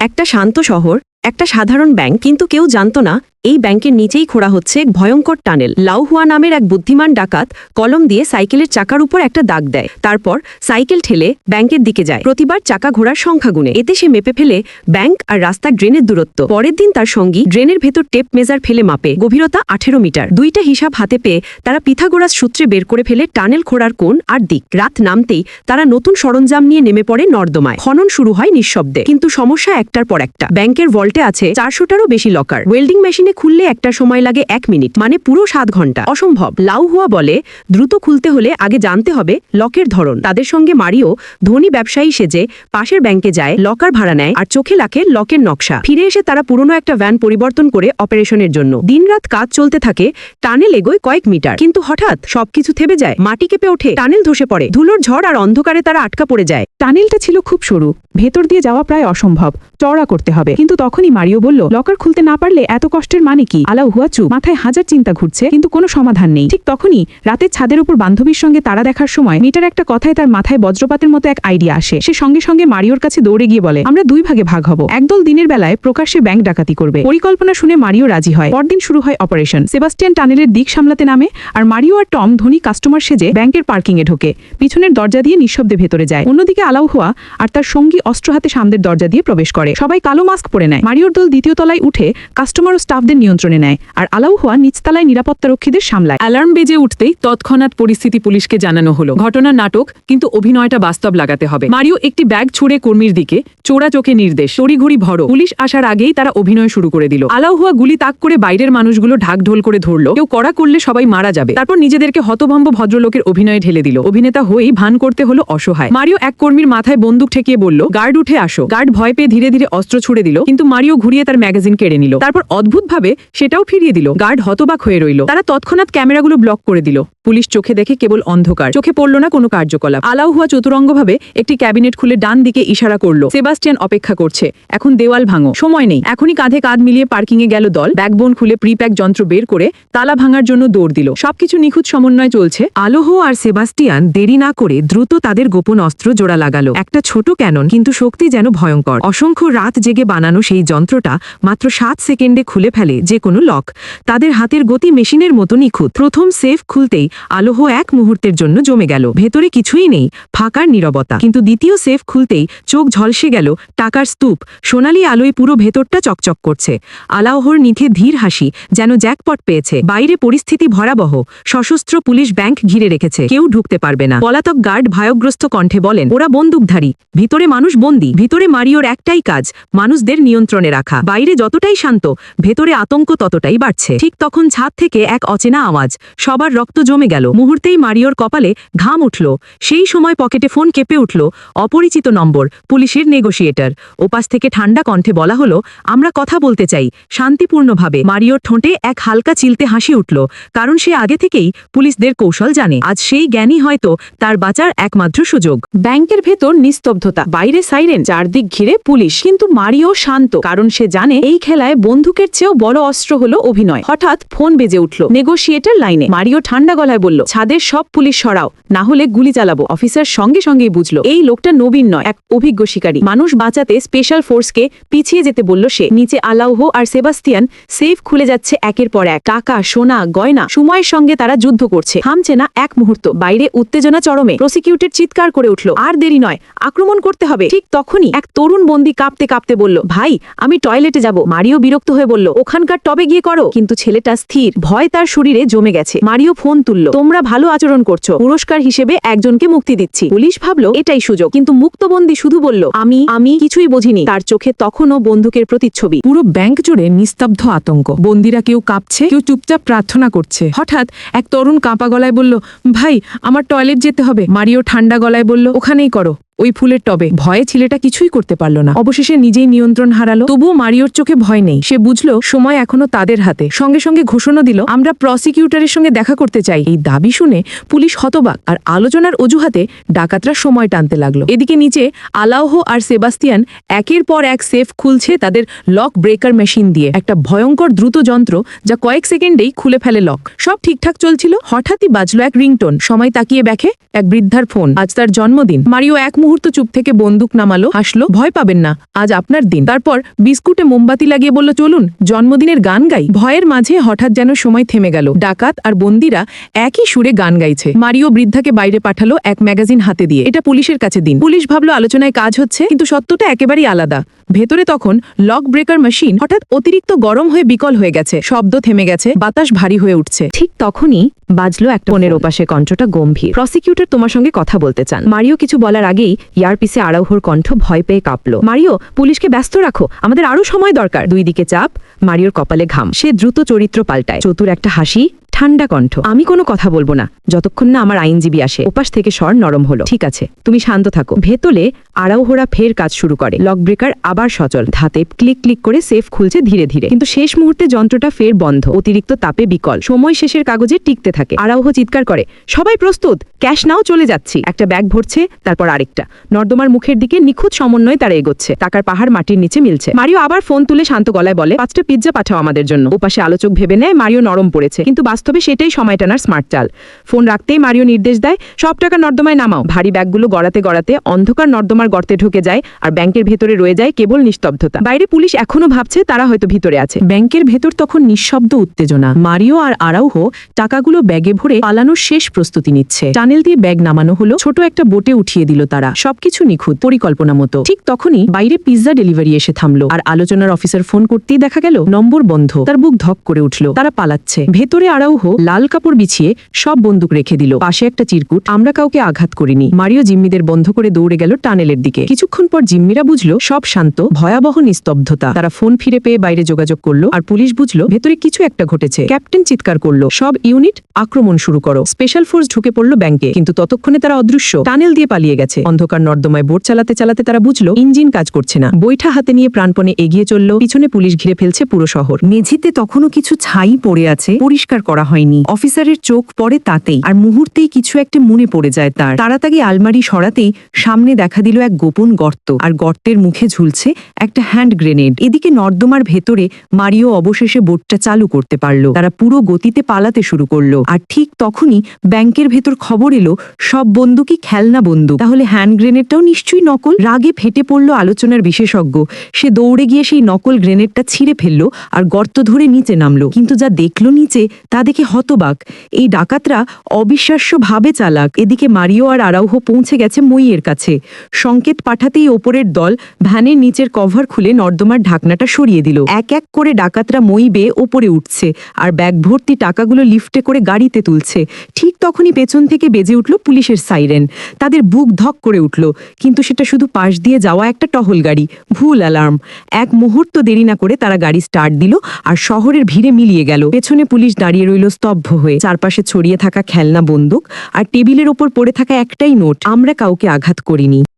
একটা শান্ত শহর একটা সাধারণ ব্যাংক কিন্তু কেউ জানত না এই ব্যাংকের নিচেই খোঁড়া হচ্ছে এক ভয়ঙ্কর টানেল। লাউহুয়া নামের এক বুদ্ধিমান ডাকাত কলম দিয়ে সাইকেলের চাকার উপর একটা দাগ দেয়। তারপর সাইকেল ঠেলে ব্যাংকের দিকে যায়। প্রতিবার চাকা ঘোড়ার সংখ্যা গুণে এতে সে মেপে ফেলে ব্যাংক আর রাস্তার ড্রেনের দূরত্ব। পরের দিন তার সঙ্গী ড্রেনের ভেতর টেপ মেজার ফেলে মাপে। গভীরতা আঠেরো মিটার। দুইটা হিসাব হাতে পেয়ে তারা পিথাগোরাস সূত্রে বের করে ফেলে টানেল খোঁড়ার কোণ আর দিক। রাত নামতেই তারা নতুন সরঞ্জাম নিয়ে নেমে পড়ে নর্দমায়। খনন শুরু হয় নিঃশব্দে। কিন্তু সমস্যা একটার পর একটা। ব্যাংকের ভল্টে আছে চারশোটারও বেশি লকার। ওয়েল্ডিং মেশিনে খুললে একটা সময় লাগে এক মিনিট মানে পুরো সাত ঘণ্টা। অসম্ভব। লাউ হুয়া বলে, দ্রুত খুলতে হলে আগে জানতে হবে লকের ধরন। তাদের সঙ্গে মারিও ধনী ব্যবসায়ী সেজে পাশের ব্যাংকে যায়, লকার ভাড়া নেয় আর চোখে লাখে লকের নকশা। ফিরে এসে তারা পুরনো একটা ভ্যান পরিবর্তন করে অপারেশনের জন্য। দিনরাত কাজ চলতে থাকে টানেল এগোয় কয়েক মিটার। কিন্তু হঠাৎ সবকিছু থেমে যায়, মাটি কেঁপে ওঠে, টানেল ধসে পড়ে। ধুলোর ঝড় আর অন্ধকারে তারা আটকা পড়ে যায়। টানেলটা ছিল খুব সরু। ভেতর দিয়ে যাওয়া প্রায় অসম্ভব। চওড়া করতে হবে। কিন্তু তখনই মারিও বলল, লকার খুলতে না পারলে এত কষ্টের মানে কি? আলাউ হুয়া চুপ। মাথায় হাজার চিন্তা ঘুরছে, কিন্তু কোনো সমাধান নেই। ঠিক তখনই রাতের ছাদের উপর বান্ধবীর সঙ্গে তারা দেখার সময় মিটার একটা কথায় তার মাথায় বজ্রপাতের মতো এক আইডিয়া আসে। সে সঙ্গে সঙ্গে মারিওর কাছে দৌড়ে গিয়ে বলে, আমরা দুই ভাগে ভাগ হব। একদল দিনের বেলায় প্রকাশ্যে ব্যাংক ডাকাতি করবে। পরিকল্পনা শুনে মারিও রাজি হয়। পরদিন শুরু হয় অপারেশন সেবাস্টিয়ান টানেলের দিক সামলাতে নামে আর মারিও আর টম ধনী কাস্টমার সেজে ব্যাংকের পার্কিং এ ঢোকে। পিছনের দরজা দিয়ে নিঃশব্দে ভেতরে যায়। অন্যদিকে আলাউ হওয়া আর তার সঙ্গী অস্ত্র হাতে সামনের দরজা দিয়ে প্রবেশ করে। সবাই কালো মাস্ক পরে নেয়। মারিওর দল দ্বিতীয় তলায় উঠে কাস্টমার ও স্টাফদের নিয়ন্ত্রণে নেয় আর আলাউ হওয়া নিচতলায় নিরাপত্তারক্ষীদের সামলায়। অ্যালার্ম বেজে উঠতেই তৎক্ষণাৎ পরিস্থিতি পুলিশকে জানানো হলো। ঘটনা নাটক, কিন্তু অভিনয়টা বাস্তব লাগাতে হবে। মারিও একটি ব্যাগ ছুড়ে কর্মীর দিকে চোরা চোখে নির্দেশ, তড়িঘড়ি ভরো। পুলিশ আসার আগেই তারা অভিনয় শুরু করে দিল। আলাউহুয়া গুলি তাক করে বাইরের মানুষগুলো ঢাকঢোল করে ধরলো। কেউ কড়া করলে সবাই মারা যাবে। তারপর নিজেদেরকে হতভম্ব ভদ্রলোকের অভিনয়ে ঢেলে দিল। অভিনেতা হয়েই ভান করতে হলো অসহায়। মারিও এক কর্মীর মাথায় বন্দুক ঠেকিয়ে বলল, গার্ড উঠে আসো। গার্ড ভয় পেয়ে ধীরে ধীরে অস্ত্র ছুড়ে দিল, কিন্তু মারিও ঘুরিয়ে তার ম্যাগাজিন কেড়ে নিল। তারপর অদ্ভুতভাবে সেটাও ফিরিয়ে দিল। গার্ড হতবাক হয়ে রইল। তারা তৎক্ষণাৎ ক্যামেরাগুলো ব্লক করে দিল। পুলিশ চোখে দেখে কেবল অন্ধকার। চোখে পড়ল না কোনো কার্যকলাপ। আলাউ হুয়া চতুরঙ্গভাবে একটি ক্যাবিনেট খুলে ডান দিকে ইশারা করল। সেবাস্টিয়ান অপেক্ষা করছে। এখন দেওয়াল ভাঙো। সময় নেই। এখনই কাঁধে কাঁধ মিলিয়ে পার্কিং এ গেল দল। ব্যাকবোন খুলে প্রিপ্যাক যন্ত্র বের করে তালা ভাঙার জন্য দৌড় দিল। সবকিছু নিখুঁত সমন্বয় চলছে। আলোহ আর সেবাস্টিয়ান দেরি না করে দ্রুত তাদের গোপন অস্ত্র জোড়া লাগালো। একটা ছোট ক্যানন, কিন্তু শক্তি যেন ভয়ঙ্কর। অসংখ্য রাত জেগে বানানো সেই যন্ত্রটা মাত্র সাত সেকেন্ডে খুলে ফেলে যে কোনো লক। তাদের হাতের গতি মেশিনের মতো নিখুঁত। প্রথম সেফ খুলতেই আলোহ এক মুহূর্তের জন্য জমে গেল। ভেতরে কিছুই নেই, ফাঁকার নীরবতা। কিন্তু দ্বিতীয় সেফ খুলতেই চোখ ঝলসে গেল টাকার স্তূপ। সোনালি আলোয় পুরো ভেতরটা চকচক করছে। আলাওহর নিথে ধীর হাসি যেন জ্যাকপট পেয়েছে। বাইরে পরিস্থিতি ভয়াবহ। সশস্ত্র পুলিশ ব্যাংক ঘিরে রেখেছে। কেউ ঢুকতে পারবে না। পলাতক গার্ড ভয়গ্রস্ত কণ্ঠে বলেন, ওরা বন্দুকধারী। ভিতরে মানুষ বন্দী। ভিতরে মারিওর একটাই কাজ, মানুষদের নিয়ন্ত্রণে রাখা। বাইরে যতটাই শান্ত, ভেতরে আতঙ্ক ততটাই বাড়ছে। ঠিক তখন ছাদ থেকে এক অচেনা আওয়াজ, সবার রক্ত জমে গেল। মুহূর্তেই মারিওর কপালে ঘাম উঠল। সেই সময় পকেটে ফোন কেঁপে উঠল, অপরিচিত নম্বর, পুলিশের নেগোশিয়েটর ওপাশ থেকে ঠান্ডা কণ্ঠে বলা হলো, আমরা কথা বলতে চাই। শান্তিপূর্ণভাবে মারিওর ঠোঁটে এক হালকা চিলতে হাসি উঠল, কারণ সে আগে থেকেই পুলিশদের কৌশল জানে। আজ সেই জ্ঞানী হয়তো তার বাঁচার একমাত্র সুযোগ। ব্যাংকের ভেতর নিস্তব্ধতা, বাইরে সাইরেন, চারদিক ঘিরে পুলিশ। কিন্তু মারিও শান্ত, কারণ সে জানে এই খেলায় বন্দুকের চেয়েও বড় অস্ত্র হলো অভিনয়। হঠাৎ ফোন বেজে উঠল। নেগোশিয়েটর লাইনে। মারিও ঠান্ডা গলায় বলল, ছাদের সব পুলিশ সরাও, না হলে গুলি চালাবো। অফিসার সঙ্গে সঙ্গেই বুঝলো, এই লোকটা নবীন নয়, এক অভিজ্ঞ শিকারী। মানুষ বাঁচাতে স্পেশাল ফোর্সকে পিছিয়ে যেতে বলল সে। নিচে আলাউহ আর সেবাস্তিয়ান সেফ খুলে যাচ্ছে একের পর এক। টাকা, সোনা, গয়না, সময়ের সঙ্গে তারা যুদ্ধ করছে। থামছে না এক মুহূর্ত। বাইরে উত্তেজনা চরমে প্রসিকিউটেড চিৎকার করে উঠল, আর দেরি নয়, আক্রমণ করতে হবে। ঠিক তখনই এক তরুণ বন্দি কাঁপতে কাঁপতে বলল, ভাই, আমি টয়লেটে যাব। মারিও বিরক্ত হয়ে বলল ওখানকার টবে গিয়ে করো। কিন্তু ছেলেটা স্থির। ভয় তার শরীরে জমে গেছে। মারিও ফোন তুলল। তোমরা ভালো আচরণ করছ। পুরস্কার হিসেবে একজনকে মুক্তি দিচ্ছি। পুলিশ ভাবলো, এটাই সুযোগ। কিন্তু মুক্তবন্দি শুধু বলল, আমি আমি কিছুই বুঝিনি। তার চোখে তখনও বন্দুকের প্রতিচ্ছবি। পুরো ব্যাংক জুড়ে নিস্তব্ধ আতঙ্ক। বন্দিরা কেউ কাঁপছে, কেউ চুপচাপ প্রার্থনা করছে। হঠাৎ এক তরুণ কাঁপা গলায় বলল, ভাই, আমার টয়লেট যেতে হবে। মারিও ঠান্ডা গলায় বলল, ওখানেই করো। ওই ফুলের টবে। ভয়ে ছেলেটা কিছুই করতে পারল না। অবশেষে নিজেই নিয়ন্ত্রণ হারালো। তবুও মারিওর চোখে ভয় নেই। সে বুঝলো, সময় এখনও তাদের হাতে। সঙ্গে সঙ্গে ঘোষণা দিল, আমরা প্রসিকিউটরের সঙ্গে দেখা করতে চাই। এই দাবি শুনে পুলিশ হতবাক আর আলোচনার অজুহাতে ডাকাতরা সময় টানতে লাগল। এদিকে নিচে আলাওহ আর সেবাস্তিয়ান একের পর এক সেফ খুলছে তাদের লক ব্রেকার মেশিন দিয়ে। একটা ভয়ঙ্কর দ্রুত যন্ত্র যা কয়েক সেকেন্ডেই খুলে ফেলে লক। সব ঠিকঠাক চলছিল? হঠাৎই বাজলো এক রিংটোন। সময় তাকিয়ে দেখে এক বৃদ্ধার ফোন। আজ তার জন্মদিন। মারিও এক মুহূর্ত চুপ থেকে বন্দুক নামালো, হাসলো, ভয় পাবেন না, আজ আপনার দিন। তারপর বিস্কুটে মোমবাতি লাগিয়ে বলল, চলুন, জন্মদিনের গান গাই। ভয়ের মাঝে হঠাৎ যেন সময় থেমে গেল। ডাকাত আর বন্দিরা একই সুরে গান গাইছে। মারিও বৃদ্ধাকে বাইরে পাঠালো এক ম্যাগাজিন হাতে দিয়ে। এটা পুলিশের কাছে দিন। পুলিশ ভাবলো, আলোচনায় কাজ হচ্ছে, কিন্তু সত্যটা একেবারেই আলাদা। ভেতরে তখন লক ব্রেকার মেশিন হঠাৎ অতিরিক্ত গরম হয়ে বিকল হয়ে গেছে। শব্দ থেমে গেছে, বাতাস ভারী হয়ে উঠছে। ঠিক তখনই বাজলো একটা ফোনের ওপাশে কণ্ঠটা গম্ভীর। প্রসিকিউটর তোমার সঙ্গে কথা বলতে চান। মারিও কিছু বলার আগেই ইয়ারপিসে আড়াউহর কণ্ঠ ভয় পেয়ে কাঁপলো। মারিও, পুলিশকে ব্যস্ত রাখো, আমাদের আরও সময় দরকার। দুই দিকে চাপ, মারিওর কপালে ঘাম। সে দ্রুত চরিত্র পাল্টায়। চতুর একটা হাসি ঠান্ডা কণ্ঠ। আমি কোনো কথা বলব না। যতক্ষণ না আমার আইনজীবী আসে। ওপাশ থেকে স্বর নরম হলো। ঠিক আছে, তুমি শান্ত থাকো। ভেতলে আড়াউহোরা ফের কাজ শুরু করে। লক ব্রেকার আবার সচল। ধাতে ক্লিক ক্লিক করে সেফ খুলছে ধীরে ধীরে। কিন্তু শেষ মুহূর্তে যন্ত্রটা ফের বন্ধ। অতিরিক্ত তাপে বিকল। সময় শেষের কাগজে টিকতে থাকে। আড়াউহ চিৎকার করে, সবাই প্রস্তুত! ক্যাশ নাও, চলে যাচ্ছি! একটা ব্যাগ ভরছে, তারপর আরেকটা। নর্দমার মুখের দিকে নিখুঁত সমন্বয়ে তারা এগোচ্ছে। টাকার পাহাড় মাটির নিচে মিলছে। মারিও আবার ফোন তুলে শান্ত গলায় বলে, পাঁচটা পিৎজা পাঠাও আমাদের জন্য। ওপাশে আলোচক ভেবে নেয়, মারিও নরম পড়েছে। কিন্তু বাস্তবে সেটাই সময় টানার স্মার্ট চাল। ফোন রাখতেই মারিও নির্দেশ দেয়, সব টাকা নর্দমায় নামাও। ভারী ব্যাগগুলো গড়াতে গড়াতে অন্ধকার নর্দমার গর্তে ঢুকে যায় আর ব্যাংকের ভেতরে রয়ে যায় কেবল নিস্তব্ধতা। বাইরে পুলিশ এখনও ভাবছে তারা হয়তো ভিতরে আছে। ব্যাংকের ভেতর তখন নিঃশব্দ উত্তেজনা। মারিও আর আরাউহো টাকাগুলো ব্যাগে ভরে পালানোর শেষ প্রস্তুতি নিচ্ছে। টানেল দিয়ে ব্যাগ নামানো হলো, ছোট একটা বোটে উঠিয়ে দিল তারা। সবকিছু নিখুঁত, পরিকল্পনা মতো। ঠিক তখনই বাইরে পিৎজা ডেলিভারি এসে থামলো আর আলোচনার অফিসার ফোন করতেই দেখা গেল, নম্বর বন্ধ। তার বুক ধক করে উঠল। তারা পালাচ্ছে। ভেতরে আরাউহো লাল কাপড় বিছিয়ে সব বন্দুক রেখে দিল। পাশে একটা চিরকুট। আমরা কাউকে আঘাত করিনি। মারিও জিম্মিদের বন্ধ করে দৌড়ে গেল টানেলের দিকে। কিছুক্ষণ পর জিম্মিরা বুঝলো, সব শান্ত, ভয়াবহ নিস্তব্ধতা। তারা ফোন ফিরে পেয়ে বাইরে যোগাযোগ করল আর পুলিশ বুঝলো, ভেতরে কিছু একটা ঘটেছে। ক্যাপ্টেন চিৎকার করল, সব ইউনিট, আক্রমণ শুরু করো। স্পেশাল ফোর্স ঢুকে পড়ল ব্যাংকে, কিন্তু ততক্ষণে তারা অদৃশ্য। টানেল দিয়ে পালিয়ে গেছে। অন্ধকার নর্দমায় বোট চালাতে চালাতে তারা বুঝলো, ইঞ্জিন কাজ করছে না। বৈঠা হাতে নিয়ে প্রাণপণে এগিয়ে চলল। পিছনে পুলিশ ঘিরে ফেলছে পুরো শহর। মেঝেতে তখনও কিছু ছাই পড়ে আছে। পরিষ্কার করা হয়নি। অফিসারের চোখ পড়ে তাতেই, আর মুহূর্তেই কিছু একটা মনে পড়ে যায় তার। তাড়াতাড়ি আলমারি সরাতেই সামনে দেখা দিল এক গোপন গর্ত, আর গর্তের মুখে ঝুলছে একটা হ্যান্ড গ্রেনেড। এদিকে নর্দমার ভেতরে মারিও অবশেষে বোটটা চালু করতে পারল। তারা পুরো গতিতে পালাতে শুরু করল, আর ঠিক তখনই ব্যাংকের ভেতর খবর এলো, সব বন্দুকই খেলনা বন্দুক। তাহলে হ্যান্ড গ্রেনেডটাও নিশ্চয়ই নকল? রাগে ফেটে পড়ল আলোচনার বিশেষজ্ঞ। সে দৌড়ে গিয়ে সেই নকল গ্রেনেডটা ছিঁড়ে ফেলল, আর গর্ত ধরে নিচে নামলো। কিন্তু যা দেখল নিচে, তা দেখে হতবাক। এই ডাকাতরা অবিশ্বাস্যভাবে চালাক। এদিকে মারিও আর আরাউহো পৌঁছে গেছে মইয়ের কাছে। সংকেত পাঠাতেই ওপরের দল ভ্যানের নিচের কভার খুলে নর্দমার ঢাকনাটা সরিয়ে দিল। এক এক করে ডাকাতরা মই বেয়ে ওপরে উঠছে আর ব্যাগ ভর্তি টাকাগুলো লিফটে করে গাড়িতে তুলছে। ঠিক তখনই পেছন থেকে বেজে উঠল পুলিশের সাইরেন। তাদের বুক ধক করে উঠল। কিন্তু সেটা শুধু পাশ দিয়ে যাওয়া একটা টহল গাড়ি। ভুল অ্যালার্ম। এক মুহূর্ত দেরি না করে তারা গাড়ি স্টার্ট দিল আর শহরের ভিড়ে মিলিয়ে গেল। পেছনে পুলিশ দাঁড়িয়ে রইল স্তব্ধ হয়ে চারপাশে ছড়িয়ে থাকা খেলনা বন্দুক আর টেবিলের ওপর পড়ে থাকা একটাই নোট, আমরা কাউকে আঘাত করিনি।